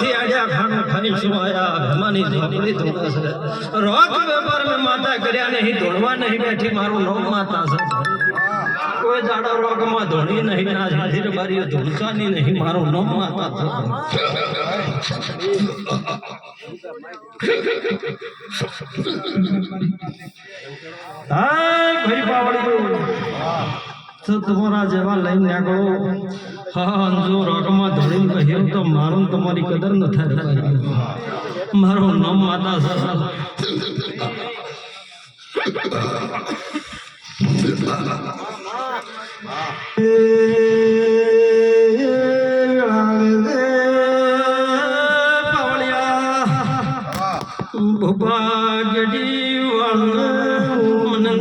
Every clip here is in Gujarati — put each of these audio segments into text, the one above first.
થી આડ્યા ખાનું ખાઈ શું ભમાની ઝોપડી ધોળા છે. રોક વેપાર મેં માતા કર્યા નહીં, ધોળવા નહીં બેઠી, મારું નોમ માતા છે. કોઈ દાડો રોગમાં ધોણી નહીં ના ધીર બારીઓ ધૂળસાની નહીં, મારું નોમ માતા છે. પાવડીઓ તો તમારા જેવા લઈને નીકળો હા અંજો રોગમાં ધોળીને કહ્યું તો મારું ને તમારી કદર ન થાય ભાઈ. મારું નામ માતા સસા પાવળિયા ભૂપા ગડી વાળ મને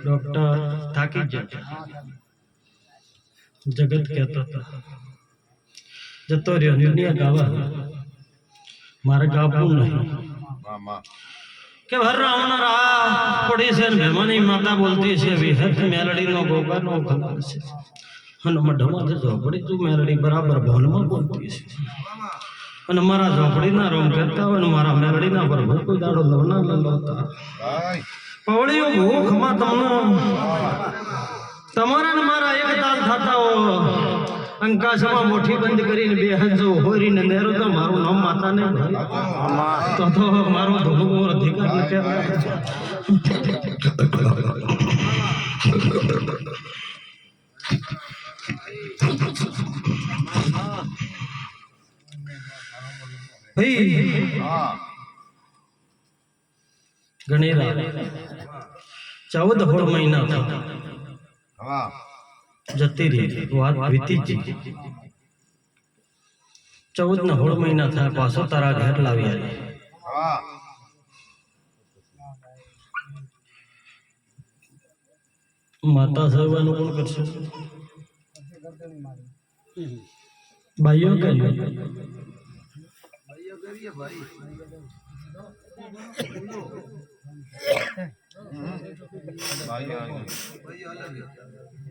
ડોક્ટર થાકી ગયા જગત કહેતો હતો જતો રહ્યો દુનિયા ગાવા મારે ગાવું નહીં કે ભર રાવણરા પડી છે મહેમાની માતા બોલતી છે વિહત મેલડીનો ગોગાનો ખબર છે અને મઢમાં જે ઝોપડી તું મેલડી બરાબર ભવનમાં બોલતી છે અને મારા ઝોપડીના રોમ કરતા હોય અને મારા મેલડીના પર કોઈ દાડો લવના લલવતા. પવળીઓ ભૂખમાં તમને તમારા ને મારા એક તાલ થતા હો. અંકાશમાં મોઠી બંધ કરીને બે હજો હોરીને નેરો તો મારું નામ માતા ને તો તો મારો ધોળો અધિકાર ન કહેવાય ભાઈ ઘણી રાત ચૌદ હોળ મહિના થયા. જતી રહી વાત વીતી જ ગઈ. ચૌદ ને હોળ મહિના થયા પાછો તારા ઘેર લાવી આવી માતા સર્વનું કોણ કરશે ભાઈઓ भाई आ गया भाई आ गया